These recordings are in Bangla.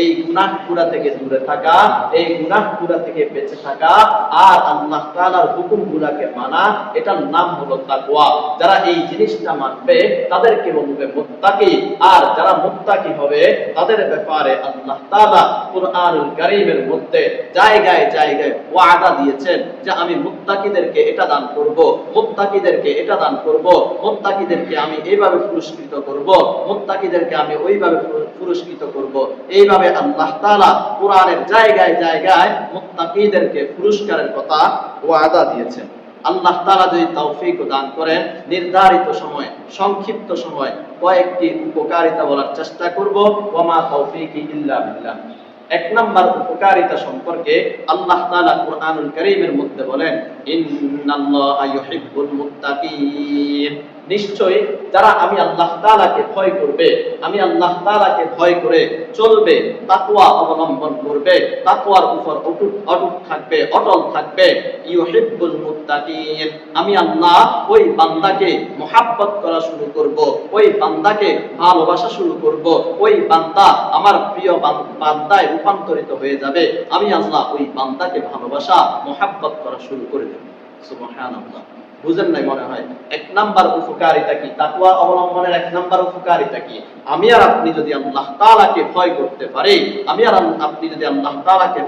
এই গুনাহগুলা থেকে দূরে থাকা, এই গুনাহগুলা থেকে বেঁচে থাকা আর আল্লাহ তাআলার হুকুম গুলাকে মানা, এটার নাম হলো তাকওয়া। যারা এই জিনিসটা মানবে, তাদেরকে বলবে মুত্তাকি। আর যারা মুত্তাকি হবে, তাদের ব্যাপারে আল্লাহ তাআলা কুরআনুল কারীমের মধ্যে জায়গায় জায়গায় ওয়াদা দিয়েছেন যে আমি মুত্তাকিদেরকে এটা দান করব, মুত্তাকিদেরকে এটা দান করব, মুত্তাকিদেরকে আমি এইভাবে পুরস্কৃত করব, মুত্তাকিদেরকে আমি ওইভাবে পুরস্কৃত করব। এইভাবে আল্লাহ তাআলা কোরআনের জায়গায় জায়গায় মুত্তাকিদেরকে পুরস্কারের কথা ওয়াদা দিয়েছেন। আল্লাহ তাআলা যদি তৌফিক দান করেন, নির্ধারিত সময়, সংক্ষিপ্ত সময় কয়েকটি উপকারিতা বলার চেষ্টা করব। ওয়ামা তৌফিকি ইল্লা এক নাম্বার উপকারিতা সম্পর্কে আল্লাহ তাআলা কুরআনুল কারীমের মধ্যে বলেন, ইন্নাল্লাহা ইউহিব্বুল মুত্তাকিন। নিশ্চয়ই যারা আমি আল্লাহ তাআলাকে ভয় করবে, আমি আল্লাহ তাআলাকে ভয় করে চলবে, তাকওয়া অবলম্বন করবে, তাকওয়ার উপর অটুট অটুট থাকবে, অটল থাকবে, ইউহিব্বুল মুত্তাকিন। আমি আল্লাহ ওই বান্দাকে মোহাব্বত করা শুরু করব, ওই বান্দাকে ভালোবাসা শুরু করব, ওই বান্দা আমার প্রিয় বান্দায় রূপান্তরিত হয়ে যাবে। আমি আল্লাহ ওই বান্দাকে ভালোবাসা, মোহাব্বত করা শুরু করে দেব। সুবহানাল্লাহ। বুঝেন নাই মনে হয়। এক নাম্বার উপকারিতা কি? তাকওয়া অবলম্বনের এক নাম্বার উপকারিতা কি? আমি আর আপনি যদি আল্লাহ তাআলাকে ভয় করতে পারি, আমি আর আপনি যদি আল্লাহ তাআলাকে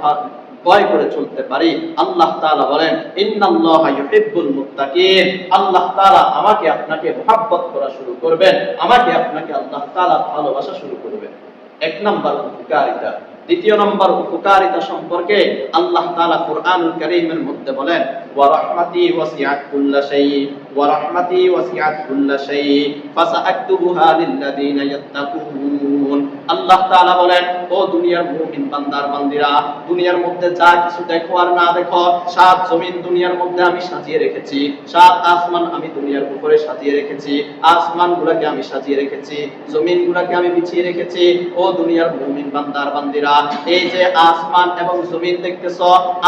ভয় করে চলতে পারি, আল্লাহ তাআলা বলেন, ইন্নাল্লাহা ইউহিব্বুল মুত্তাকিন। আল্লাহ তাআলা আমাকে আপনাকে মহব্বত করা শুরু করবেন, আমাকে আপনাকে আল্লাহ তাআলা ভালোবাসা শুরু করবেন। এক নাম্বার উপকারিতা। দ্বিতীয় নম্বর উপকারিতা সম্পর্কে আল্লাহ তাআলা কুরআনুল কারীমের মধ্যে বলেন ওয়াসিআত কুল্লা শাই ওয়া রাহমাতি ওয়াসিআত কুল্লা শাই ফাসাআকতুবুহা লিল্লাযিনা ইয়াত্তাকুন। আল্লাহ তাআলা বলেন, ও দুনিয়ার মুমিন বান্দার বান্দিরা, দুনিয়ার মধ্যে যা কিছু দেখো আর না দেখো, সাত জমিন দুনিয়ার মধ্যে আমি সাজিয়ে রেখেছি, সাত আসমান আমি দুনিয়ার উপরে সাজিয়ে রেখেছি আসমান গুলাকে আমি সাজিয়ে রেখেছি জমিন গুলাকে আমি বিছিয়ে রেখেছি। ও দুনিয়ার মুমিন বান্দার বান্দিরা, এই যে আসমান এবং জমিন দেখতেছ,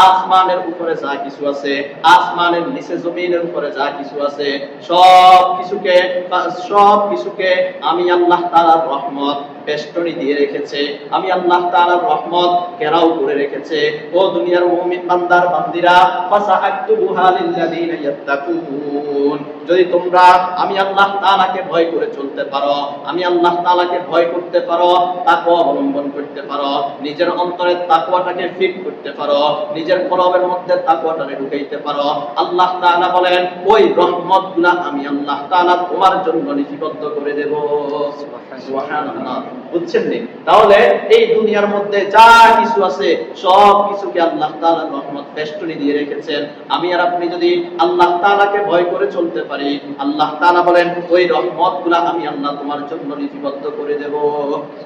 আসমানের উপরে যা কিছু আছে আসমানের নিচে, জমিনের উপরে যা কিছু আছে সব কিছুকে সব কিছুকে আমি আল্লাহ তাআলার রহমত বেষ্টনী দিয়ে রেখেছে। আমি আল্লাহ তাআলার রহমত ঘেরাও করে রেখেছে। ও দুনিয়ার মুমিন বান্দার বান্দিরা ফাসাআকতুবুহা লিল্লাযিনা ইয়াত্তাকুন। যদি তোমরা আমি আল্লাহ তাআলাকে ভয় করে চলতে পারো, আমি আল্লাহ তাআলাকে ভয় করতে পারো, তাকওয়া অবলম্বন করতে পারো, নিজের অন্তরে তাকওয়াটাকে ফিট করতে পারো, নিজের কলবের মধ্যে তাকওয়াটাকে ঢুকাইতে পারো, আল্লাহ তাআলা বলেন, ওই রহমতগুলা আমি আল্লাহ তাআলা তোমার জন্য লিপিবদ্ধ করে দেব। সুবহানাল্লাহ। বুঝছেন নি তাহলে এই দুনিয়ার মধ্যে যা কিছু আছে, সব কিছুকে আল্লাহ রহমত বেষ্টনী দিয়ে রেখেছেন। আমি আর আপনি যদি আল্লাহ ভয় করে চলতে পারি, আল্লাহ বলেন, ওই আমি আল্লাহ তোমার জন্য করে দেব।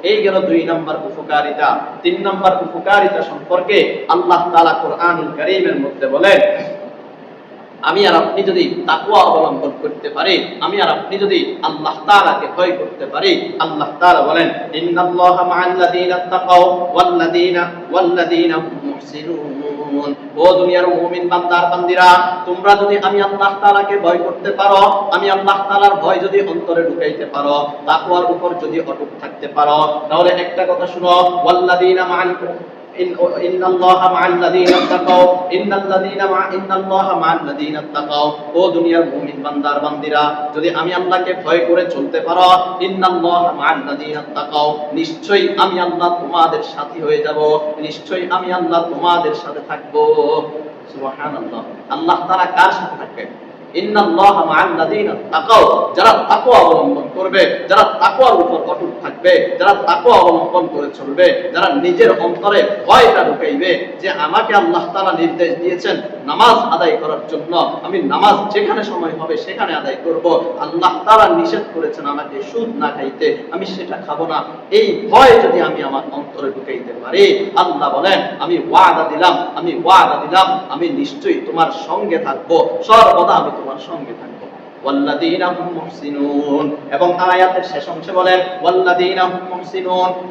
এই গেল দুই নাম্বার উপকারিতা। তিন নাম্বার উপকারিতা সম্পর্কে আল্লাহ তাআলা কোরআনুল কারীমের মধ্যে বলেন আমি আর আপনি যদি তাকওয়া অবলম্বন করতে পারি, আমি আর আপনি যদি আল্লাহ তাআলাকে ভয় করতে পারি, আল্লাহ তাআলা বলেন, ইন্নাল্লাহা মা'আল্লাযীনা তাকাও ওয়াল্লাযীনা ওয়াল্লাযীনা মুহসিনুন। ও দুনিয়ার মুমিন বান্দার বান্দিরা, তোমরা যদি আমি আল্লাহ তাআলাকে ভয় করতে পারো, আমি আল্লাহ তাআলার ভয় যদি অন্তরে ঢুকাইতে পারো, তাকওয়ার উপর যদি অটুট থাকতে পারো, তাহলে একটা কথা শুনো, ওয়াল্লাযীনা মা'আল إن إن الله مع الذين اتقوا إن الذين مع إن الله مع الذين اتقوا ও দুনিয়ার মুমিন বান্দার বান্দিরা যদি আমি আল্লাহকে ভয় করে চলতে পারো ইন্নাল্লাহ মা'আল লাযিনা তাকাও নিশ্চয়ই আমি আল্লাহ তোমাদের সাথী হয়ে যাব নিশ্চয়ই আমি আল্লাহ তোমাদের সাথে থাকব সুবহানাল্লাহ আল্লাহ তাআলা কার সাথে থাকবেন নির্দেশ দিয়েছেন নামাজ আদায় করার জন্য, আমি নামাজ যেখানে সময় হবে সেখানে আদায় করব। আল্লাহ তাআলা নিষেধ করেছেন আমাকে সুদ না খাইতে, আমি সেটা খাব না। এই ভয় যদি আমি আমার অন্তরে ঢুকাইতে পারি, আল্লাহ বলেন, আমি ওয়াদা দিলাম, আমি ওয়াদা দিলাম, আমি নিশ্চয়ই তোমার সঙ্গে থাকব। সর্বদা আমি তোমার সঙ্গে থাকব। এবং আয়াতের শেষ অংশে বলেন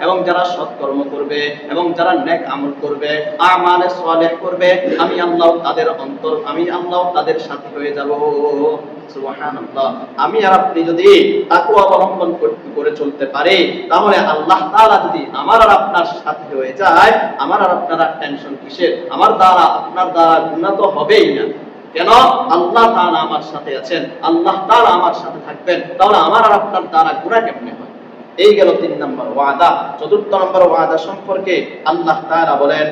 এবং যারা সৎকর্ম করবে এবং যারা নেক আমল করবে, আমালে সালেহ করবে, আমি আল্লাহ তাদের অন্তর, আমি আল্লাহ তাদের সাথী হয়ে যাব। আমি আর আপনি যদি তাকওয়া অবলম্বন করে চলতে পারি, তাহলে আল্লাহ তাআলা যদি আমার আর আপনার সাথে হয়ে যায়, আমার আর আপনারা টেনশন কিসের? আমার দ্বারা, আপনার দ্বারা গুনাহ তো হবেই না। কেন? আল্লাহ তাআলা আমার সাথে আছেন, আল্লাহ তাআলা আমার সাথে থাকবেন। তাহলে আমার আর আপনার দ্বারা গুনাহ কেমনে হয়? এই গেল তিন নম্বর ওয়াদা। চতুর্থ নম্বর ওয়াদা সম্পর্কে আল্লাহ তাআলা বলেন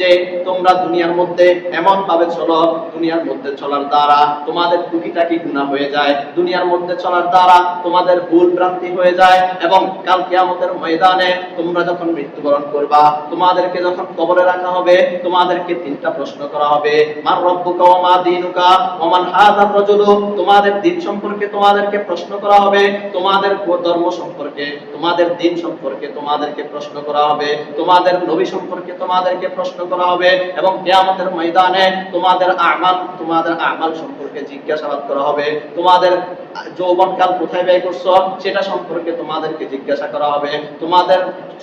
যে তোমরা দুনিয়ার মধ্যে এমন ভাবে চলো, দুনিয়ার মধ্যে চলার দ্বারা তোমাদের টুকিটাকি গুণা হয়ে যায়? দুনিয়ার মধ্যে চলার দ্বারা তোমাদের ভুল ভ্রান্তি হয়ে যায় এবং কাল কিয়ামতের ময়দানে তোমরা যখন মৃত্যুবরণ করবা, তোমাদেরকে যখন কবরে রাখা হবে, তোমাদেরকে তিনটা প্রশ্ন করা হবে। মার রব্বুকা ওয়া মা দীনুকা ওয়া মান হাযার তোমাদের দিন সম্পর্কে তোমাদেরকে প্রশ্ন করা হবে, তোমাদের ধর্ম সম্পর্কে, তোমাদের দিন সম্পর্কে তোমাদেরকে প্রশ্ন করা হবে, তোমাদের নবী সম্পর্কে তোমাদেরকে প্রশ্ন করা হবে এবং কিয়ামতের ময়দানে তোমাদের আমাল তোমাদের আমাল সম্পর্কে জিজ্ঞাসাবাদ করা হবে। তোমাদের যৌবনকাল কোথায় ব্যয় করছ, সেটা সম্পর্কে তোমাদেরকে জিজ্ঞাসা করা হবে। তোমাদের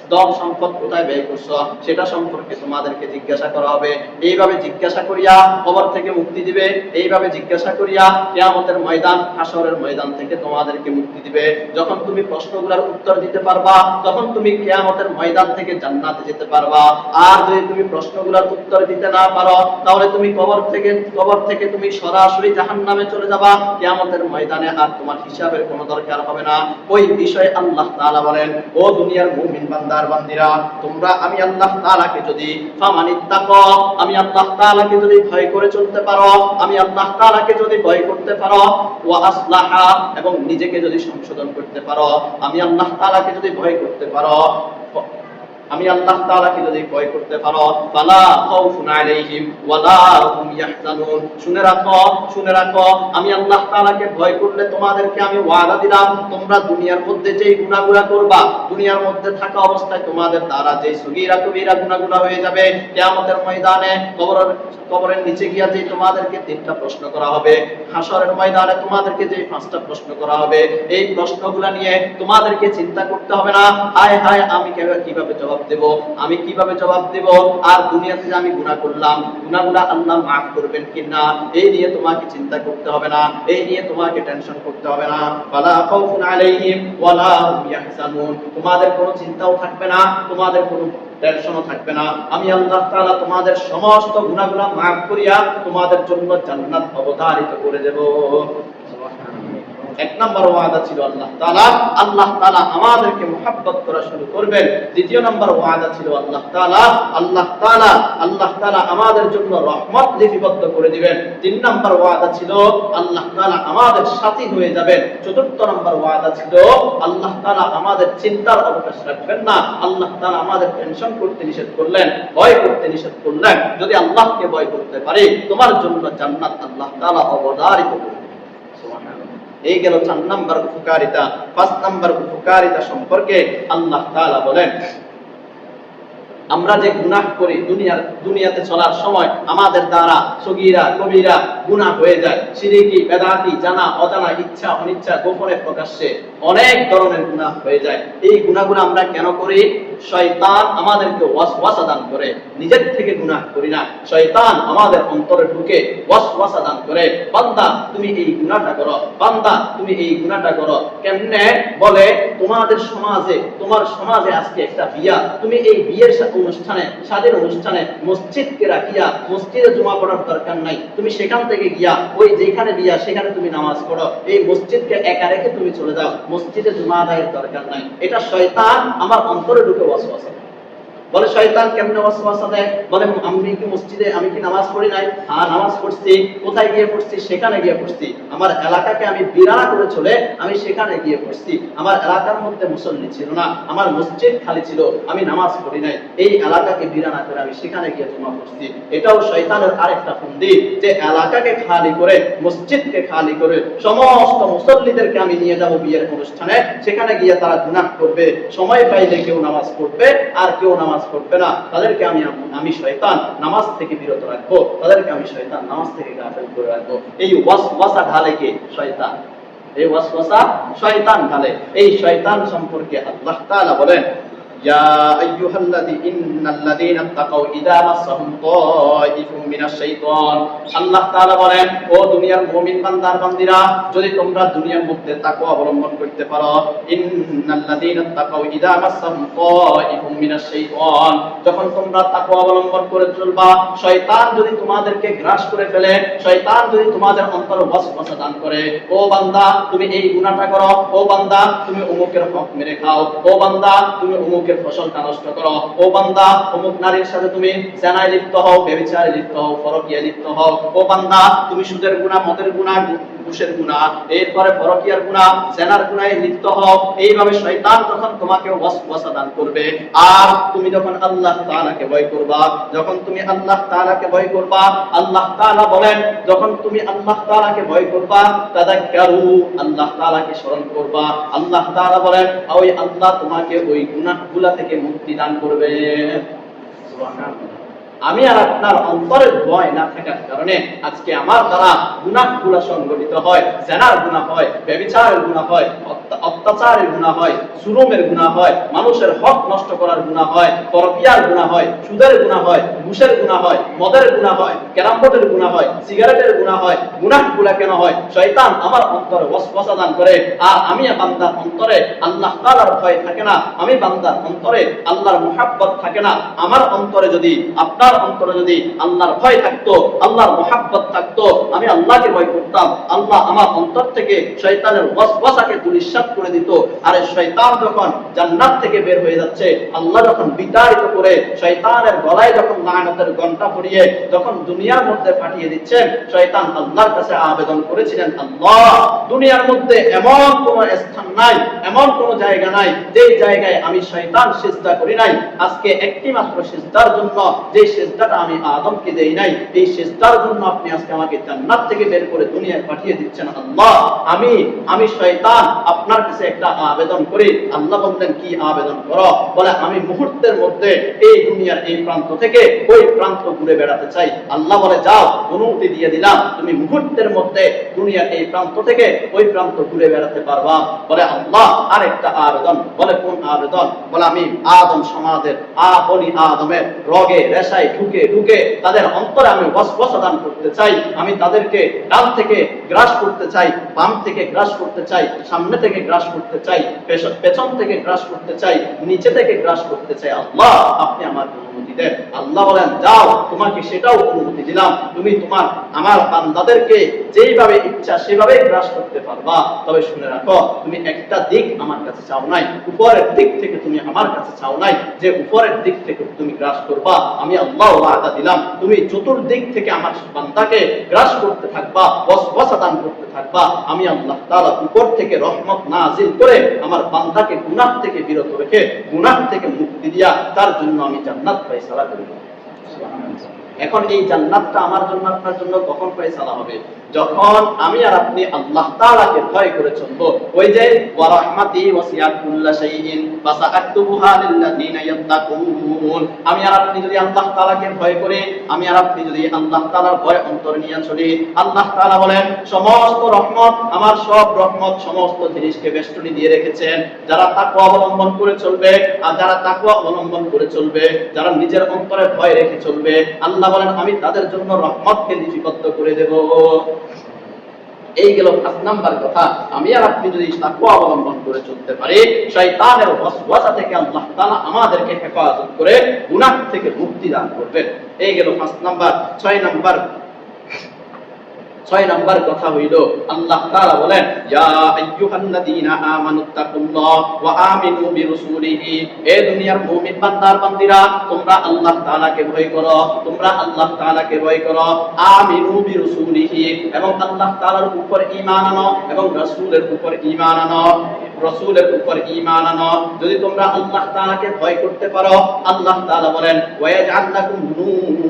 দল সম্পদ কোথায় ব্যয় করছ, সেটা সম্পর্কে তোমাদেরকে জিজ্ঞাসা করা হবে। এইভাবে জিজ্ঞাসা করিয়া কবর থেকে মুক্তি দিবে। এইভাবে জিজ্ঞাসা করিয়া কিয়ামতের ময়দান হাসরের ময়দান থেকে তোমাদেরকে মুক্তি দিবে। যখন তুমি প্রশ্নগুলোর উত্তর দিতে পারবা, তখন তুমি কিয়ামতের ময়দান থেকে জান্নাতে যেতে পারবা। আর যদি তুমি প্রশ্নগুলোর উত্তর দিতে না পারো, তাহলে তুমি কবর থেকে কবর থেকে তুমি সরাসরি জাহান্নামে চলে যাবা। কিয়ামতের ময়দানে আর তোমার হিসাবের কোনো দরকার হবে না। ওই বিষয়ে আল্লাহ তাআলা বলেন, ও দুনিয়ার মুমিন বান্দার বান্দিরা, তোমরা আমি আল্লাহ তাআলাকে যদি ফামানিত্তাকো আমি আল্লাহ তাআলাকে যদি ভয় করে চলতে পারো, আমি আল্লাহ তাআলাকে যদি ভয় করতে পারো, ওয়া আসলাহা, এবং নিজেকে যদি সংশোধন করতে পারো, আমি আল্লাহ তাআলাকে যদি ভয় করতে পারো আমি আল্লাহ তাআলাকে যদি ভয় করতে পারো, ফালা খাউফুন আলাইহিম ওয়ালা হুম ইয়াহজানুন। শুনে রাখো শুনে রাখো, আমি আল্লাহ তাআলাকে ভয় করলে তোমাদেরকে আমি ওয়াদা দিলাম, তোমরা দুনিয়ার মধ্যে যেই গুনাহগুলো করবা, দুনিয়ার মধ্যে থাকা অবস্থায় তোমাদের দ্বারা যেই সগীরা কবিরা গুনাহগুলো হয়ে যাবে, কিয়ামতের ময়দানে কবরের কবরের নিচে গিয়া যে তোমাদেরকে তিনটা প্রশ্ন করা হবে, হাসরের ময়দানে তোমাদেরকে যে পাঁচটা প্রশ্ন করা হবে, এই প্রশ্নগুলো নিয়ে তোমাদেরকে চিন্তা করতে হবে না, হায় হায় আমি কীভাবে কীভাবে জবাব দেব? আমি কীভাবে জবাব দেব? আর দুনিয়াতে যে আমি গুনাহ করলাম গুনাহগুলো আল্লাহ মাফ করবেন কিনা? এই নিয়ে তোমাকে চিন্তা করতে হবে না। এই নিয়ে তোমাকে টেনশন করতে হবে না। ফালা খাউফুন আলাইহিম ওয়ালা হুম ইয়াহজানুন। তোমাদের কোনো চিন্তাও থাকবে না, তোমাদের কোনো টেনশনও থাকবে না। আমি আল্লাহ তাআলা তোমাদের সমস্ত গুনাহগুলো মাফ করিয়া তোমাদের জন্য জান্নাত অবধারিত করে দেব। এক নম্বর ওয়াদা ছিল আল্লাহ তাআলা। আল্লাহ তাআলা আমাদেরকে মুহাব্বত করা শুরু করবেন। দ্বিতীয় নম্বর ওয়াদা ছিল আল্লাহ তাআলা। আল্লাহ তাআলা আল্লাহ তাআলা আমাদের জন্য রহমত লিপিবদ্ধ করে দিবেন। তিন নম্বর ওয়াদা ছিল, আল্লাহ তাআলা আমাদের সাথী হয়ে যাবেন। চতুর্থ নম্বর ওয়াদা ছিল, আল্লাহ তাআলা আমাদের চিন্তার অবকাশ রাখবেন না। আল্লাহ তাআলা আমাদের টেনশন করতে নিষেধ করলেন, ভয় করতে নিষেধ করলেন। যদি আল্লাহকে ভয় করতে পারি, তোমার জন্য জান্নাত আল্লাহ তালা অবধারিত করবেন এই গেল চার নাম্বার উপকারিতা পাঁচ নাম্বার উপকারিতা সম্পর্কে আল্লাহ বলেন। আমরা যে গুনাহ করি দুনিয়ার, দুনিয়াতে চলার সময় আমাদের দ্বারা সগীরা, কবিরা গুনাহ হয়ে যায়। শিরিকি বেদাতি, জানা, অজানা, ইচ্ছা, অনিচ্ছা গোপনে প্রকাশ্যে অনেক ধরনের গুনাহ হয়ে যায়। এই গুনাহগুলো আমরা কেন করি? শয়তান আমাদেরকে ওয়াসওয়াসা দান করে। নিজের থেকে গুনাহ করি না। শয়তান আমাদের অন্তরে ঢুকে ওয়াসওয়াসা দান করে। বান্দা, তুমি এই গুনাহটা করো। বান্দা, তুমি এই গুনাহটা করো। কেমনে? বলে, তোমাদের সমাজে, তোমার সমাজে আজকে একটা বিয়া। তুমি এই বিয়ের সা- অনুষ্ঠানে স্বাদের অনুষ্ঠানে মসজিদকে রাখিয়া মসজিদে জমা পড়ার দরকার নাই। তুমি সেখান থেকে গিয়া ওই যেখানে দিয়া সেখানে তুমি নামাজ পড়ো। এই মসজিদকে একা রেখে তুমি চলে যাও। মসজিদে জমা আদায়ের দরকার নাই। এটা শয়তান আমার অন্তরে ঢুকে বসবাস। বলে, শয়তান কেমনে ওয়াসওয়াসা দেয়? বলে, আমি কি মসজিদে, আমি কি নামাজ পড়ি নাই? হ্যাঁ নামাজ পড়ছি। কোথায় গিয়ে পড়ছি? সেখানে গিয়ে পড়ছি। আমার এলাকাকে আমি বিরানা করে চলে আমি সেখানে গিয়ে পড়ছি। আমার এলাকার মধ্যে মুসল্লি ছিল না। আমার মসজিদ খালি ছিল। আমি নামাজ পড়ি নাই। এই এলাকাকে বিরানা করে আমি সেখানে গিয়ে জমা পড়ছি এটাও শয়তানের আরেকটা ফন্দি যে এলাকাকে খালি করে, মসজিদকে খালি করে সমস্ত মুসল্লিদেরকে আমি নিয়ে যাব বিয়ের অনুষ্ঠানে। সেখানে গিয়ে তারা গুনাহ করবে। সময় পাইলে কেউ নামাজ পড়বে, আর কেউ নামাজ পড়বে না, তাদেরকে আমি আমি শয়তান নামাজ থেকে বিরত রাখব, তাদেরকে আমি শয়তান নামাজ থেকে গাফেল করে রাখব। এই ওয়াস ওয়াসা ঢালে কে? শয়তান। এই ওয়াসওয়াসা শয়তান ঢালে। এই শয়তান সম্পর্কে আল্লাহ তাআলা বলেন يا أيها الذين আইয়ুহাল্লাযী الذين اتقوا ইযা مسهم طائف من الشيطان. الله تعالى বলেন, ও দুনিয়ার মুমিন বান্দার বান্দিরা, যদি তোমরা দুনিয়ার মধ্যে তাকওয়া অবলম্বন করতে পারো ইন্নাল্লাযীনা তাকাউ ইযা মাসসাহুম তায়িফুম মিনাশ শাইতান। যখন তোমরা তাকওয়া অবলম্বন করে চলবা, শয়তান যদি তোমাদেরকে গ্রাস করে ফেলে, শয়তান যদি তোমাদের অন্তরে ওয়াসওয়াসা দান করে, ও বান্দা, তুমি এই গুনাহটা করো, ও বান্দা, তুমি অমুকের হক মেরে খাও, ও বান্দা, তুমি অমুকের ফসলটা নষ্ট করো। ও বান্দা, অমুক নারীর সাথে তুমি জেনায় লিপ্ত হও, বেবিচারে লিপ্ত হও ফরকিয়া লিপ্ত হও। ও বান্দা, তুমি সুদের গুণা, মদের গুনাহ ঘুষের গুনাহ এরপরে ফরকিয়ার গুনাহ জেনার গুনাহে লিপ্ত হও। এইভাবে শয়তান যখন তোমাকে ওয়াসওয়াসা দান করবে, আর তুমি যখন আল্লাহ তাআলাকে ভয় করবা, যখন তুমি আল্লাহ তাআলাকে ভয় করবা, আল্লাহ তাআলা বলেন, যখন তুমি আল্লাহ তাআলাকে ভয় করবা, তাদাক্কারু, আল্লাহ তাআলাকে স্মরণ করবা। আল্লাহ তাআলা বলেন, ওই আল্লাহ তোমাকে ওই গুনাহগুলা থেকে মুক্তি দান করবে। সুবহানাল্লাহ। আমি আর আপনার অন্তরের ভয় না থাকার কারণে আজকে আমার দ্বারা গুণাগুলা গুলা সংগঠিত হয়, জেনার গুণা হয়, ব্যবচারের গুণা হয় অত্যাচারের গুনাহ হয় জুলুমের গুনাহ হয়, মানুষের হক নষ্ট করার গুনাহ হয়, পরকিয়ার গুনাহ হয়, সুদের গুনাহ হয়, ঘুষের গুনাহ হয়, মদের গুনাহ হয় ক্যারাম বোর্ডের গুনাহ হয়, সিগারেটের গুনাহ হয় গুনাহগুলা কেন হয়? শয়তান আমার অন্তরে ওয়াসওয়াসা দান করে, আর আমি বান্দার অন্তরে আল্লাহ তাআলার ভয় থাকে না, আমি বান্দার অন্তরে আল্লাহর মুহাব্বত থাকে না, আমার অন্তরে যদি, আপনার অন্তরে যদি আল্লাহর ভয় থাকতো, আল্লাহর মুহাব্বত থাকতো, আমি আল্লাহকে ভয় করতাম, আল্লাহ আমার অন্তর থেকে শয়তানের ওয়াসওয়াসাকে দুলিশ্বাত করে দিত। আর শয়তান যখন জান্নাত থেকে বের হয়ে যাচ্ছে, আল্লাহ যখন বিতাড়িত করে শয়তানের গলায় যখন লায়নতের ঘণ্টা পরিয়ে যখন দুনিয়ার মধ্যে পাঠিয়ে দিচ্ছেন, শয়তান আল্লাহর কাছে আবেদন করেছিলেন, আল্লাহ, দুনিয়ার মধ্যে এমন কোন স্থান নাই, এমন কোন জায়গা নাই, যেই জায়গায় আমি শয়তান সিজদা করি নাই। আজকে একটি মাত্র সিজদার জন্য যে সিজদাটা আমি আদমকে দেই নাই, এই সিজদার জন্য আপনি আজকে আমাকে জান্নাত থেকে বের করে দুনিয়ায় পাঠিয়ে দিচ্ছেন, আল্লাহ, আমি আমি শয়তান আপনার কাছে একটা আবেদন করি, আল্লাহ বললেন, কি আবেদন করো? বলে, আমি মুহূর্তের মধ্যে এই দুনিয়ার এই প্রান্ত থেকে ওই প্রান্ত ঘুরে বেড়াতে চাই। আল্লাহ বলে, যাও, অনুমতি দিয়ে দিলাম, তুমি মুহূর্তের মধ্যে দুনিয়ার এই প্রান্ত থেকে ওই প্রান্ত ঘুরে বেড়াতে পারবা। বলে, আল্লাহ, আরেকটা আবেদন। বলে, কোন আবেদন? বলে, আমি আদম সমাজের আপনি আদমের রগে, রেশায় ঢুকে ঢুকে তাদের অন্তরে আমি বসবসা করতে চাই। আমি তাদেরকে ডান থেকে গ্রাস করতে চাই, বাম থেকে গ্রাস করতে চাই, সামনে থেকে গ্রাস করতে চাই পেছন থেকে গ্রাস করতে চাই, নিচে থেকে গ্রাস করতে চাই, আল্লাহ আপনি আমার অনুমতি দেন। আল্লাহ বলেন, যাও, তোমাকে সেটাও অনুমতি দিলাম। তুমি তোমার, আমার বান্দাদেরকে যেইভাবে ইচ্ছা সেভাবে গ্রাস করতে পারবা। তবে শুনে রাখো, তুমি একটা দিক আমার কাছে চাও নাই, উপরের দিক থেকে তুমি আমার কাছে চাও নাই। যে উপরের দিক থেকে তুমি গ্রাস করবা, আমি আল্লাহ ওয়াদা দিলাম। তুমি চতুর্দিক থেকে আমার বান্দাকে গ্রাস করতে থাকবা বসবসা দান করতে থাকবা। আমি আল্লাহ তাআলা উপর থেকে রহমত না নাজিল করে আমার বান্ধাকে গুনাহ থেকে বিরত রেখে গুনাহ থেকে মুক্তি দিয়া তার জন্য আমি জান্নাত ফয়সালা করিব এখন এই জান্নাতটা আমার জন্য, আপনার জন্য কখন ফয়সালা হবে। যখন আমি আর আপনি আল্লাহ তাআলাকে ভয় করে চলবো, ওই যে, ওয়া রাহমাতি ওয়াসিআত কুল্লা শাইইন ফাসাআতুবুহা লিল্লাযিনা ইয়াত্তাকুন। আমি আর আপনি যদি আল্লাহ তাআলাকে ভয় করে, আমি আর আপনি যদি আল্লাহ তাআলার ভয় অন্তর নিয়ে চলি, আল্লাহ তাআলা বলেন, সমস্ত রহমত, আমার সব রহমত সমস্ত জিনিসকে বেষ্টনী দিয়ে রেখেছেন। যারা তাকওয়া অবলম্বন করে চলবে, আর যারা তাকওয়া অবলম্বন করে চলবে, যারা নিজের অন্তরে ভয় রেখে চলবে, আল্লাহ বলেন, আমি তাদের জন্য রহমতকে লিপিবদ্ধ করে দেব। এই গেল পাঁচ নাম্বার কথা। আমি আর আপনি যদি তাকুয়া অবলম্বন করে চলতে পারি, শয়তানের ওয়াসওয়াসা থেকে আল্লাহ তাআলা আমাদেরকে হেফাজত করে গুনাহ থেকে মুক্তি দান করবেন। এই গেল পাঁচ নাম্বার। ছয় নাম্বার ছয় নাম্বার কথা হইল, আল্লাহ তাআলা বলেন, ইয়া আইয়ুহাল্লাযীনা আমানুত্তাকুল্লাহ ওয়া আমিনু বিরাসূলিহি, এ দুনিয়ার মুমিন বান্দার বান্দিরা, তোমরা আল্লাহ তাআলাকে ভয় করো, তোমরা আল্লাহ তাআলাকে ভয় করো, আমিনু বিরাসূলিহি, এবং আল্লাহ তাআলার উপর ঈমান আনো এবং রাসূলের উপর ঈমান আনো, রসুলের উপর ঈমান আনো। যদি তোমরা আল্লাহ তাআলাকে ভয় করতে পারো, আল্লাহ তাআলা বলেন ওয়াজআল লাকুম নূর নূরা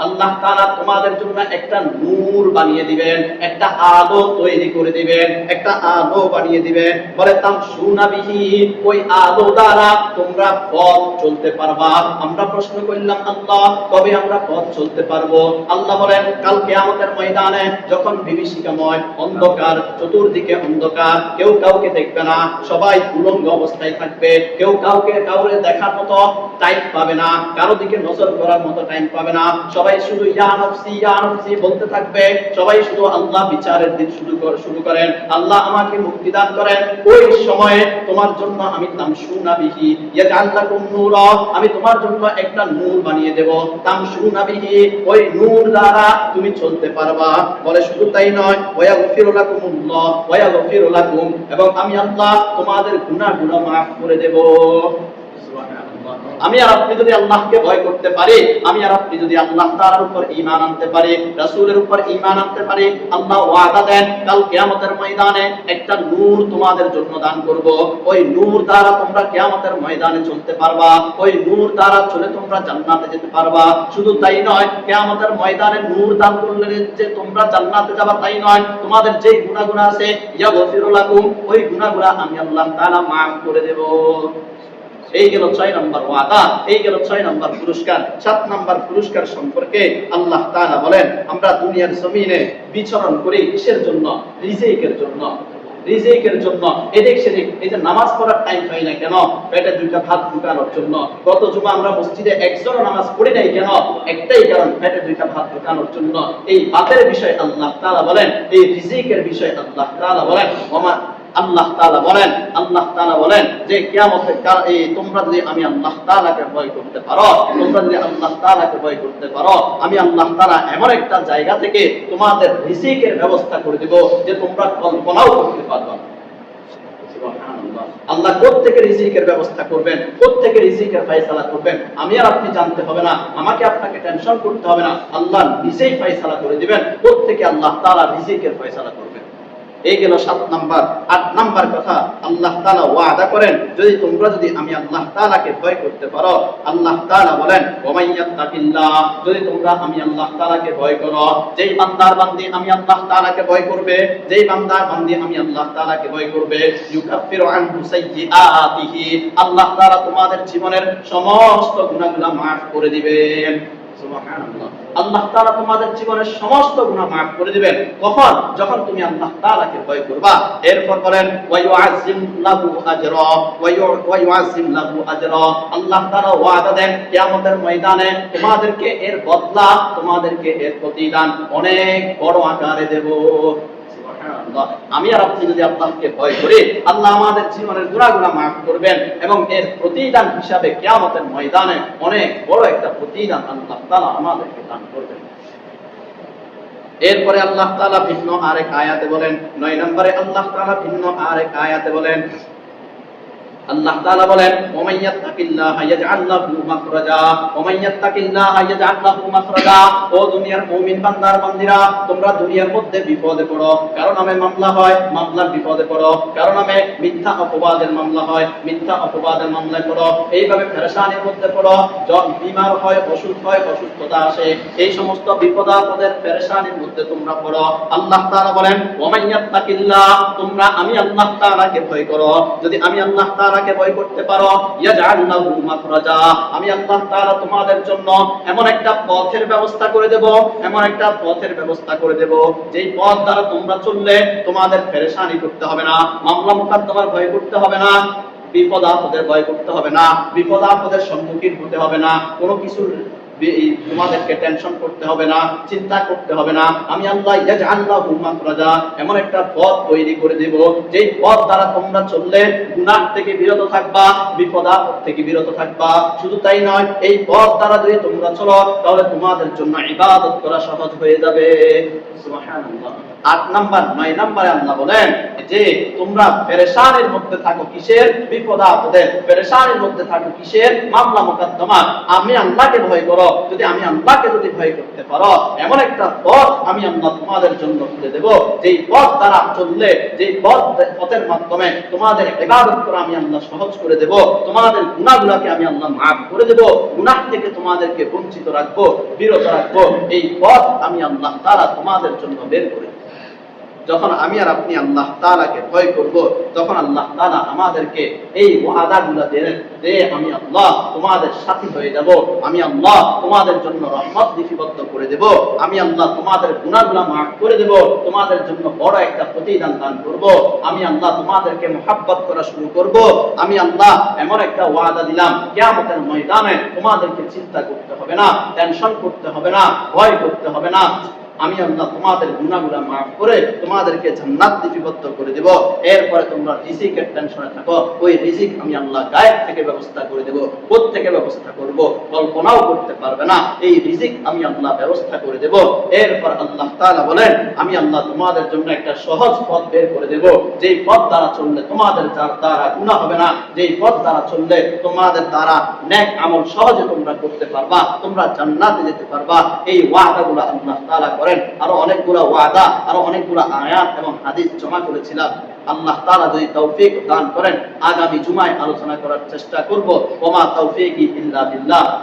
আল্লাহ তাআলা তোমাদের জন্য একটা নূর বানিয়ে দিবেন, একটা আলো তৈরি করে দিবেন, একটা আলো বানিয়ে দিবেন। বলে তামসুনা বিহি, ওই আলো দ্বারা তোমরা পথ চলতে পারবা। আমরা প্রশ্ন করলাম, আল্লাহ, কবে আমরা পথ চলতে পারব? আল্লাহ বলেন, কাল কিয়ামতের ময়দানে যখন বিভীষিকাময় অন্ধকার, চতুর্দিকে অন্ধকার, কেউ কাউকে দেখবে না, সবাই উলঙ্গ অবস্থায় থাকবে, কেউ কাউকে কাউরে দেখার মতো টাইম পাবে না, কারও দিকে নজর করার মতো টাইম পাবে না। সবাই শুধু ইয়া নফসি বলতে থাকবে। সবাই শুধু আল্লাহ বিচারের দিন শুরু শুরু করেন। আল্লাহ আমাকে মুক্তি দান করেন। ওই সময়ে তোমার জন্য আমি তামসুনা বিহি। ইয়াজআল্লাকুম নূরা। আমি তোমার জন্য একটা নূর বানিয়ে দেব। তামসুনা বিহি। ওই নূর দ্বারা তুমি চলতে পারবা। বলে শুধু তাই নয় ওয়া গফিরু লাকুমুল্লাহ ওয়া গফিরু লাকুম। এবং আমি আল্লাহ তোমাদের গুনাহগুলো মাফ করে দেব। আমি আর আপনি যদি আল্লাহকে ভয় করতে পারি, আমি আর আপনি যদি আল্লাহ তাআলার উপর ঈমান আনতে পারি, রাসূলের উপর ঈমান আনতে পারি, আল্লাহ ওয়াদা দেন, কাল কিয়ামতের ময়দানে একটা নূর তোমাদের জন্য দান করব। ওই নূর দ্বারা তোমরা কিয়ামতের ময়দানে চলতে পারবা, ওই নূর দ্বারা চলে তোমরা জান্নাতে যেতে পারবা। শুধু তাই নয়, কিয়ামতের ময়দানে নূর দান করলে যে তোমরা জান্নাতে যাবা তাই নয়, তোমাদের যে গুনাহগুলো আছে ইয়া গফিরু লাকুম, ওই গুনাহগুলো আমি আল্লাহ তাআলা maaf করে দেব। এই গেল ছয় নম্বর ওয়াদা, এই গেল ছয় নম্বর পুরস্কার। সাত নম্বর পুরস্কার সম্পর্কে আল্লাহ তাআলা বলেন, আমরা দুনিয়ার জমিনে বিচরণ করি কিসের জন্য? রিজিকের জন্য। জন্য। এদিক সেদিক, এই যে নামাজ পড়ার টাইম না কেন? পেটে দুইটা ভাত ঢুকানোর জন্য। গত জুমা আমরা মসজিদে একজনও নামাজ পড়ি নাই কেন? একটাই কারণ, পেটে দুইটা ভাত ঢুকানোর জন্য। এই ভাতের বিষয় আল্লাহ তাআলা বলেন, এই রিজিকের বিষয় আল্লাহ তাআলা বলেন আল্লাহ তাআলা বলেন, আল্লাহ তাআলা বলেন যে কাল এই তোমরা যদি আমি আল্লাহ তাআলাকে ভয় করতে পারো, তোমরা যদি আল্লাহ তাআলাকে ভয় করতে পারো, আমি আল্লাহ তাআলা এমন একটা জায়গা থেকে তোমাদের রিজিকের ব্যবস্থা করে দেব যে তোমরা কল্পনাও করতে পারবে আল্লাহ কোত্থেকে রিজিকের ব্যবস্থা করবেন কোত্থেকে রিজিকের ফয়সালা করবেন। আমি আর আপনি জানতে হবে না, আমাকে আপনাকে টেনশন করতে হবে না। আল্লাহ নিজেই ফয়সালা করে দিবেন কোত্থেকে আল্লাহ তাআলা রিজিকের ফয়সালা করবেন। এই গেল সাত নাম্বার। আট নাম্বার কথা, আল্লাহ তাআলা ওয়াদা করেন, যদি তোমরা যদি আমি আল্লাহ তাআলাকে ভয় করতে পারো, আল্লাহ তাআলা বলেন যদি তোমরা আমি আল্লাহ তাআলাকে ভয় করো, যেই বান্দার বান্দি আমি আল্লাহ তাআলাকে ভয় করবে, যেই বান্দার বান্দি আমি আল্লাহ তাআলাকে ভয় করবে আল্লাহ তাআলা তোমাদের জীবনের সমস্ত গুনাহগুলো maaf করে দিবেন। সুবহানাল্লাহ। আল্লাহ তাআলা তোমাদের জীবনের সমস্ত গুনাহ maaf করে দিবেন। কখন? যখন তুমি আল্লাহ তাআলাকে ভয় করবা। এরপর বলেন আল্লাহ তাআলা ওয়াদা দেন, কিয়ামতের ময়দানে তোমাদেরকে এর বদলা, তোমাদেরকে এর প্রতিদান অনেক বড় আকারে দেব। আমি আর আপনি যদি আল্লাহকে ভয় করি, আল্লাহ আমাদের জীবনের গুণাগুণা মাফ করবেন এবং এর প্রতিদান হিসাবে কেয়ামতের ময়দানে অনেক বড় একটা প্রতিদান আল্লাহ তালা আমাদেরকে দান করবেন। এরপরে আল্লাহ তালা ভিন্ন আরেক আয়াতে বলেন, নয় নম্বরে আল্লাহ তালা ভিন্ন আরেক আয়াতে বলেন আল্লাহ তাআলা বলেন ইয়াত্তাকিল্লাহা মাখরাজা ইয়াত্তাকিল্লাহা মাখরাজা, ও দুনিয়ার মুমিন বান্দার বান্দিরা, তোমরা দুনিয়ার মধ্যে বিপদে পড়ো। নামে মামলা হয়, মামলার বিপদে পড়ো। মিথ্যা অপবাদের মামলা হয়, মিথ্যা অপবাদের মামলায় পড়ো। এইভাবে পেরেশানির মধ্যে পড়ো। জন বিমার হয়, অসুখ হয়, অসুস্থতা আসে। এই সমস্ত বিপদ আপদের পেরেশানির মধ্যে তোমরা পড়ো। আল্লাহ তাআলা বলেন ওমান ইয়াত্তাকিল্লাহ, তোমরা আমি আল্লাহ তাআলাকে ভয় করো। যদি আমি আল্লাহ তাআলাকে ভয় করতে পারো। ইয়াজআলনাহু মাখরাজা। আমি আল্লাহ তাআলা তোমাদের জন্য এমন একটা পথের ব্যবস্থা করে দেব, এমন একটা পথের ব্যবস্থা করে দেব। যেই পথ দ্বারা তোমরা চললে তোমাদের পেরেশানি করতে হবে না, মামলা মোকদ্দমার ভয় করতে হবে না, বিপদ আপদের ভয় করতে হবে না, বিপদ আপদের সম্মুখীন হতে হবে না, কোনো কিছুর তোমাদেরকে টেনশন করতে হবে না, চিন্তা করতে হবে না। আমি আল্লাহ রাজা এমন একটা পথ তৈরি করে দেব, যেই পথ দ্বারা তোমরা চললে গুনাহ থেকে বিরত থাকবা, বিপদ আপদ থেকে বিরত থাকবা। শুধু তাই নয়, এই পথ দ্বারা যদি তোমরা চলো, তাহলে তোমাদের জন্য ইবাদত করা সহজ হয়ে যাবে। সুবহানাল্লাহ। আট নাম্বার, নয় নাম্বারে আল্লাহ বলেন যে, তোমরা মধ্যে থাকো কিসের? বিপদ আপদে পেরেশানের মধ্যে থাকো কিসের? মামলা মোকদ্দমা আমি আল্লাহকে ভয় করো। যদি আমি আল্লাহকে যদি ভয় করতে পারো, এমন একটা পথ আমি আল্লাহ তোমাদের জন্য খুলে দেব। যেই পথ দ্বারা চললে, যেই পথ পথের মাধ্যমে তোমাদের আমি আল্লাহ সহজ করে দেব। তোমাদের গুণাগুলাকে আমি আল্লাহ মাফ করে দেব। গুনাহ থেকে তোমাদেরকে বঞ্চিত রাখব, বিরত রাখব। এই পথ আমি আল্লাহ তারা তোমাদের জন্য বের করে। যখন আমি আর আপনি আল্লাহ তাআলাকে ভয় করব, তখন আল্লাহ তাআলা আমাদেরকে এই ওয়াদাগুলো দেন, যে আমি আল্লাহ তোমাদের সাথী হয়ে যাব, আমি আল্লাহ তোমাদের জন্য রহমত লিপিবদ্ধ করে দেব, আমি আল্লাহ তোমাদের গুনাহগুলো মাফ করে দেব, তোমাদের জন্য বড় একটা প্রতিদান দান করব, আমি আল্লাহ তোমাদেরকে মোহাব্বত করা শুরু করব, আমি আল্লাহ এমন একটা ওয়াদা দিলাম, কিয়ামতের ময়দানে তোমাদেরকে চিন্তা করতে হবে না, টেনশন করতে হবে না, ভয় করতে হবে না। আমি আল্লাহ তোমাদের গুণাগুলা মাফ করে তোমাদেরকে জান্নাত লিপিবদ্ধ করে দেব। এরপরে তোমরা রিজিকের টেনশনে থাকো। ওই রিজিক আমি আল্লাহ গায়েব থেকে ব্যবস্থা করে দেব থেকে ব্যবস্থা করব, কল্পনাও করতে পারবে না। এই রিজিক আমি আল্লাহ ব্যবস্থা করে দেব। এরপর আল্লাহ তাআলা বলেন, আমি আল্লাহ তোমাদের জন্য একটা সহজ পথ বের করে দেব। যেই পথ দ্বারা চললে তোমাদের যার দ্বারা গুনাহ হবে না, যেই পথ দ্বারা চললে তোমাদের দ্বারা নেক আমল সহজে তোমরা করতে পারবা, তোমরা জান্নাতে যেতে পারবা। এই ওয়াদাগুলো আল্লাহ তাআলা করেন, আরও অনেকগুলো ওয়াদা, আরও অনেকগুলো আয়াত এবং হাদিস জমা করেছিলাম। আল্লাহ তারা যদি তৌফিক দান করেন, আগামী জুমায় আলোচনা করার চেষ্টা করব। ওমা তৌফিক ইল্লা বিল্লাহ।